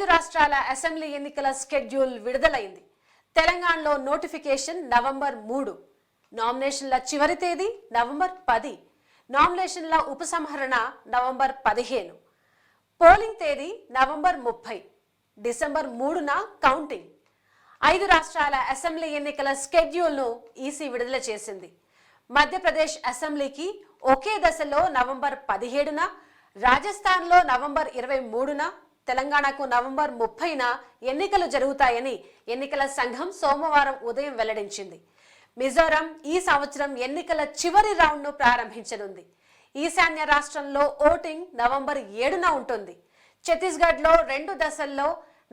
ఐదు రాష్ట్రాల అసెంబ్లీ ఎన్నికల స్కెడ్యూల్ విడుదలైంది. తెలంగాణలో నోటిఫికేషన్ నవంబర్ మూడు. నామినేషన్ల చివరి తేదీ నవంబర్ పది. నామినేషన్ల ఉపసంహరణ నవంబర్ పదిహేను. పోలింగ్ తేదీ నవంబర్ ముప్పై. డిసెంబర్ మూడున కౌంటింగ్. ఐదు రాష్ట్రాల అసెంబ్లీ ఎన్నికల స్కెడ్యూల్ను ఈసీ విడుదల చేసింది. మధ్యప్రదేశ్ అసెంబ్లీకి ఒకే దశలో నవంబర్ పదిహేడున రాజస్థాన్లో నవంబర్ ఇరవై మూడున తెలంగాణకు నవంబర్ ముప్పైన ఎన్నికలు జరుగుతాయని ఎన్నికల సంఘం సోమవారం ఉదయం వెల్లడించింది. మిజోరం ఈ సంవత్సరం ఎన్నికల చివరి రౌండ్ను ప్రారంభించనుంది. ఈశాన్య రాష్ట్రంలో ఓటింగ్ నవంబర్ ఏడున ఉంటుంది. ఛత్తీస్గఢ్లో రెండు దశల్లో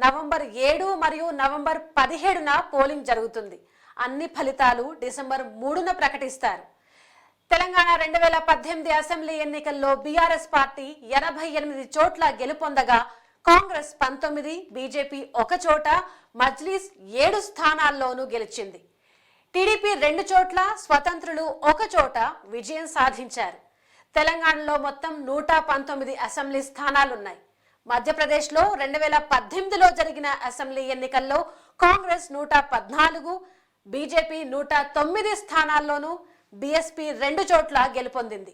నవంబర్ ఏడు మరియు నవంబర్ పదిహేడున పోలింగ్ జరుగుతుంది. అన్ని ఫలితాలు డిసెంబర్ మూడున ప్రకటిస్తారు. తెలంగాణ రెండు వేల పద్దెనిమిది అసెంబ్లీ ఎన్నికల్లో బీఆర్ఎస్ పార్టీ ఎనభై ఎనిమిది చోట్ల గెలుపొందగా కాంగ్రెస్ పంతొమ్మిది బీజేపీ ఒక చోట మజ్లీస్ ఏడు స్థానాల్లోనూ గెలిచింది. టీడీపీ రెండు చోట్ల స్వతంత్రులు ఒక చోట విజయం సాధించారు. తెలంగాణలో మొత్తం నూట పంతొమ్మిది అసెంబ్లీ స్థానాలున్నాయి. మధ్యప్రదేశ్లో రెండు వేల పద్దెనిమిదిలో జరిగిన అసెంబ్లీ ఎన్నికల్లో కాంగ్రెస్ నూట పద్నాలుగు బీజేపీ నూట తొమ్మిది స్థానాల్లోనూ బీఎస్పీ రెండు చోట్ల గెలుపొందింది.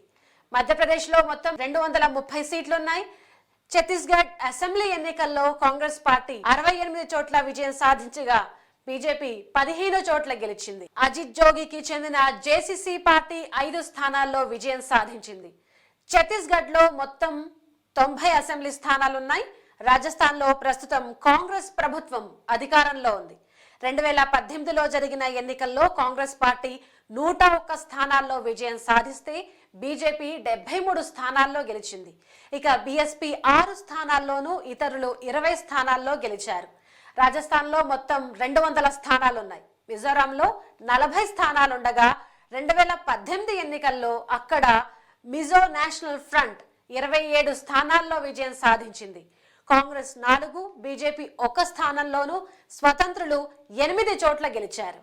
మధ్యప్రదేశ్లో మొత్తం రెండు వందల ముప్పై సీట్లున్నాయి. ఛత్తీస్గఢ్ అసెంబ్లీ ఎన్నికల్లో కాంగ్రెస్ పార్టీ అరవై ఎనిమిది చోట్ల విజయం సాధించగా బీజేపీ పదిహేను చోట్ల గెలిచింది. అజిత్ జోగికి చెందిన జేసీసీ పార్టీ ఐదు స్థానాల్లో విజయం సాధించింది. ఛత్తీస్గఢ్లో మొత్తం తొంభై అసెంబ్లీ స్థానాలున్నాయి. రాజస్థాన్లో ప్రస్తుతం కాంగ్రెస్ ప్రభుత్వం అధికారంలో ఉంది. రెండు వేల పద్దెనిమిదిలో జరిగిన ఎన్నికల్లో కాంగ్రెస్ పార్టీ నూట ఒక్క స్థానాల్లో విజయం సాధిస్తే బీజేపీ డెబ్బై మూడు స్థానాల్లో గెలిచింది. ఇక బీఎస్పీ ఆరు స్థానాల్లోనూ ఇతరులు ఇరవై స్థానాల్లో గెలిచారు. రాజస్థాన్లో మొత్తం రెండు వందల స్థానాలున్నాయి. మిజోరాంలో నలభై స్థానాలుండగా రెండు వేల పద్దెనిమిది ఎన్నికల్లో అక్కడ మిజో నేషనల్ ఫ్రంట్ ఇరవై ఏడు స్థానాల్లో విజయం సాధించింది. కాంగ్రెస్ నాలుగు బీజేపీ ఒక స్థానంలోనూ స్వతంత్రులు ఎనిమిది చోట్ల గెలిచారు.